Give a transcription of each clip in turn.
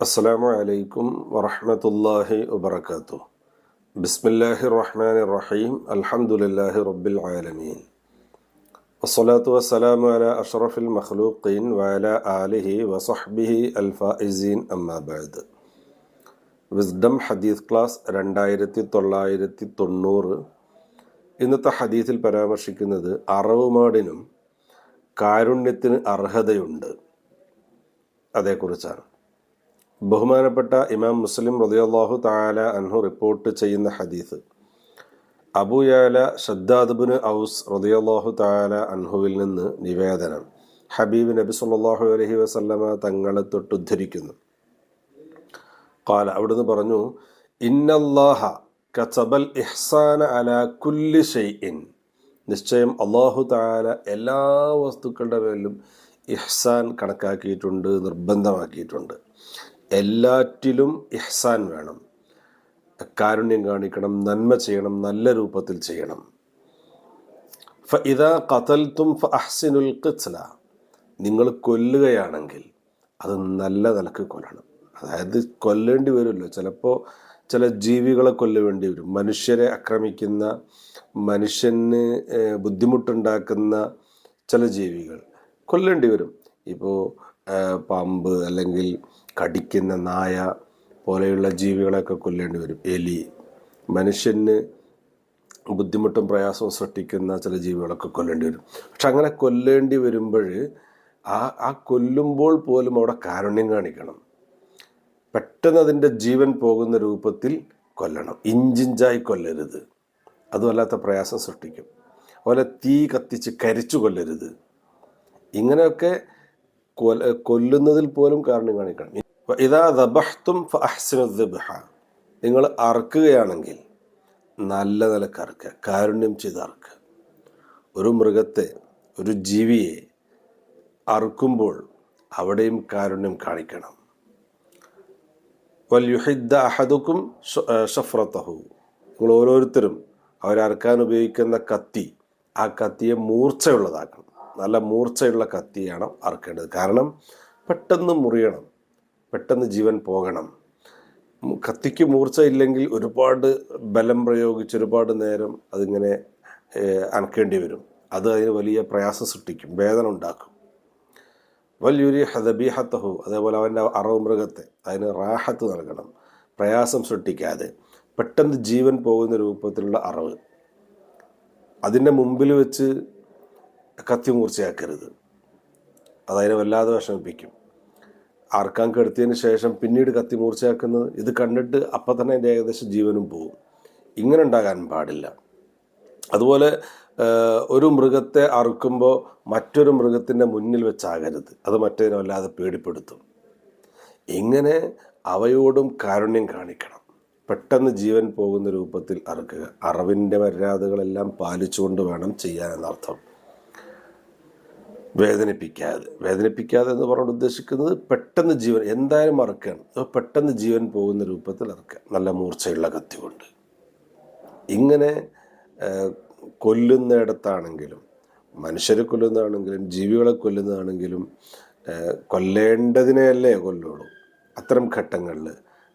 അസ്സാം വലൈക്കും വറഹമത്തല്ലാഹി വബർക്കാത്തു ബിസ്മില്ലാഹി റഹ്മാൻ റഹീം അൽഹമുല്ലാഹി റബ്ബിൽ ആലമീൻ വസ്സലാത്തു വസ്സലാമു അല അഷ്റഫിൽ മഖ്ലൂഖീൻ വഅല ആലിഹി വസഹ്ബിഹി അൽഫായിസീൻ അമ്മാബാദ് വിസ്ഡം ഹദീസ് ക്ലാസ് രണ്ടായിരത്തി തൊള്ളായിരത്തി തൊണ്ണൂറ് ഇന്നത്തെ ഹദീസിൽ പരാമർശിക്കുന്നത് അറവുമാടിനും കാരുണ്യത്തിന് അർഹതയുണ്ട്. അതേക്കുറിച്ചാണ്. ബഹുമാനപ്പെട്ട ഇമാം മുസ്ലിം റതിയാഹു താല അൻഹു റിപ്പോർട്ട് ചെയ്യുന്ന ഹദീസ്. അബുയാല ഷദ്ദാദ്ബിന് ഔസ് റതിയാഹു താല അൻഹുവിൽ നിന്ന് നിവേദനം. ഹബീബ് നബി സല്ലാഹു അലഹി വസല്ലമ തങ്ങളെ തൊട്ടുദ്ധരിക്കുന്നു കാല അവിടുന്ന് പറഞ്ഞു ഇന്നല്ലാഹ കസബൽ ഇഹ്സാന അല കുല്ലി ഷെയ്ഇൻ നിശ്ചയം അള്ളാഹു താല എല്ലാ വസ്തുക്കളുടെ മേലും ഇഹ്സാൻ കണക്കാക്കിയിട്ടുണ്ട് നിർബന്ധമാക്കിയിട്ടുണ്ട്. എല്ലാറ്റിലും ഇഹ്സാൻ വേണം. കാരുണ്യം കാണിക്കണം നന്മ ചെയ്യണം നല്ല രൂപത്തിൽ ചെയ്യണം. ഫ ഇതാ കതൽത്തും ഫ അഹ്സിനുൽ ഖിസ്ല നിങ്ങൾ കൊല്ലുകയാണെങ്കിൽ അത് നല്ല നിലയ്ക്ക് കൊല്ലണം. അതായത് കൊല്ലേണ്ടി വരുമല്ലോ. ചിലപ്പോൾ ചില ജീവികളെ കൊല്ലുവേണ്ടി വരും. മനുഷ്യരെ ആക്രമിക്കുന്ന മനുഷ്യന് ബുദ്ധിമുട്ടുണ്ടാക്കുന്ന ചില ജീവികൾ കൊല്ലേണ്ടി വരും. ഇപ്പോൾ പാമ്പ് അല്ലെങ്കിൽ കടിക്കുന്ന നായ പോലെയുള്ള ജീവികളെയൊക്കെ കൊല്ലേണ്ടി വരും. എലി മനുഷ്യന് ബുദ്ധിമുട്ടും പ്രയാസവും സൃഷ്ടിക്കുന്ന ചില ജീവികളൊക്കെ കൊല്ലേണ്ടി വരും. പക്ഷെ അങ്ങനെ കൊല്ലേണ്ടി വരുമ്പോൾ ആ ആ കൊല്ലുമ്പോൾ പോലും അവിടെ കാരുണ്യം കാണിക്കണം. പെട്ടെന്ന് അതിന്റെ ജീവൻ പോകുന്ന രൂപത്തിൽ കൊല്ലണം. ഇഞ്ചിഞ്ചായി കൊല്ലരുത്. അതുമല്ലാത്ത പ്രയാസം സൃഷ്ടിക്കും. അതുപോലെ തീ കത്തിച്ച് കരിച്ചു കൊല്ലരുത്. ഇങ്ങനെയൊക്കെ കൊല കൊല്ലുന്നതിൽ പോലും കാരണം കാണിക്കണം. ഇതാ ദബഹ്തും ഫഅഹ്സിനുദ്ദിബ്ഹ നിങ്ങൾ അറക്കുകയാണെങ്കിൽ നല്ല നിലയ്ക്ക് അറക്കുക കാരുണ്യം ചെയ്ത് അറക്കുക ഒരു മൃഗത്തെ ഒരു ജീവിയെ അറുക്കുമ്പോൾ അവിടെയും കാരുണ്യം കാണിക്കണം. വൽയുഹിദ്ദ അഹദുക്കും ഷഫ്രത്തഹു നിങ്ങൾ ഓരോരുത്തരും അവരറുക്കാൻ ഉപയോഗിക്കുന്ന കത്തി ആ കത്തിയെ മൂർച്ചയുള്ളതാക്കണം. നല്ല മൂർച്ചയുള്ള കത്തിയാണ് അറുക്കേണ്ടത് കാരണം പെട്ടെന്ന് മുറിയണം പെട്ടെന്ന് ജീവൻ പോകണം. കത്തിക്ക് മൂർച്ച ഇല്ലെങ്കിൽ ഒരുപാട് ബലം പ്രയോഗിച്ച് ഒരുപാട് നേരം അതിങ്ങനെ അനക്കേണ്ടി വരും. അത് അതിന് വലിയ പ്രയാസം സൃഷ്ടിക്കും വേദന ഉണ്ടാക്കും. വല്യുരി ഹദബീഹത്തഹു അതേപോലെ അവന്റെ അറവ് മൃഗത്തെ അതിന് റാഹത്ത് നൽകണം. പ്രയാസം സൃഷ്ടിക്കാതെ പെട്ടെന്ന് ജീവൻ പോകുന്ന രൂപത്തിലുള്ള അറവ്. അതിന്റെ മുമ്പിൽ വെച്ച് കത്തി മൂർച്ചയാക്കരുത്. അതതിനെ വല്ലാതെ വിഷമിപ്പിക്കും. ആർക്കാൻ കെടുത്തിയതിന് ശേഷം പിന്നീട് കത്തി മൂർച്ചയാക്കുന്നത് ഇത് കണ്ടിട്ട് അപ്പം തന്നെ അതിന്റെ ഏകദേശം ജീവനും പോകും ഇങ്ങനെ ഉണ്ടാകാൻ പാടില്ല. അതുപോലെ ഒരു മൃഗത്തെ അറുക്കുമ്പോൾ മറ്റൊരു മൃഗത്തിന്റെ മുന്നിൽ വെച്ചാകരുത്. അത് മറ്റേതിനെ വല്ലാതെ പേടിപ്പെടുത്തും. ഇങ്ങനെ അവയോടും കാരുണ്യം കാണിക്കണം. പെട്ടെന്ന് ജീവൻ പോകുന്ന രൂപത്തിൽ അറുക്കുക. അറിവിന്റെ മര്യാദകളെല്ലാം പാലിച്ചുകൊണ്ട് വേണം ചെയ്യാൻ എന്നർത്ഥം വേദനിപ്പിക്കാതെ. വേദനിപ്പിക്കാതെ എന്ന് പറഞ്ഞുകൊണ്ട് ഉദ്ദേശിക്കുന്നത് പെട്ടെന്ന് ജീവൻ എന്തായാലും അറുക്കണം പെട്ടെന്ന് ജീവൻ പോകുന്ന രൂപത്തിൽ അറുക്കുക. നല്ല മൂർച്ചയുള്ള കത്തി കൊണ്ട് ഇങ്ങനെ കൊല്ലുന്നിടത്താണെങ്കിലും മനുഷ്യരെ കൊല്ലുന്നതാണെങ്കിലും ജീവികളെ കൊല്ലുന്നതാണെങ്കിലും കൊല്ലേണ്ടതിനെയല്ലേ കൊല്ലുള്ളൂ. അത്തരം ഘട്ടങ്ങളിൽ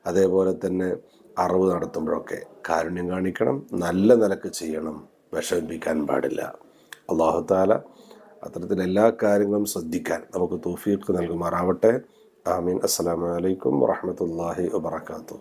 അതേപോലെ തന്നെ അറിവ് നടത്തുമ്പോഴൊക്കെ കാരുണ്യം കാണിക്കണം നല്ല നിലയ്ക്ക് ചെയ്യണം വിഷമിപ്പിക്കാൻ പാടില്ല. അള്ളാഹു താല അത്തരത്തിൽ എല്ലാ കാര്യങ്ങളും ശ്രദ്ധിക്കാൻ നമുക്ക് തൗഫീഖ് നൽകുമാറാവട്ടെ. ആമീൻ. അസ്സലാമു അലൈക്കും വറഹ്മത്തുള്ളാഹി വബറകാതുഹു.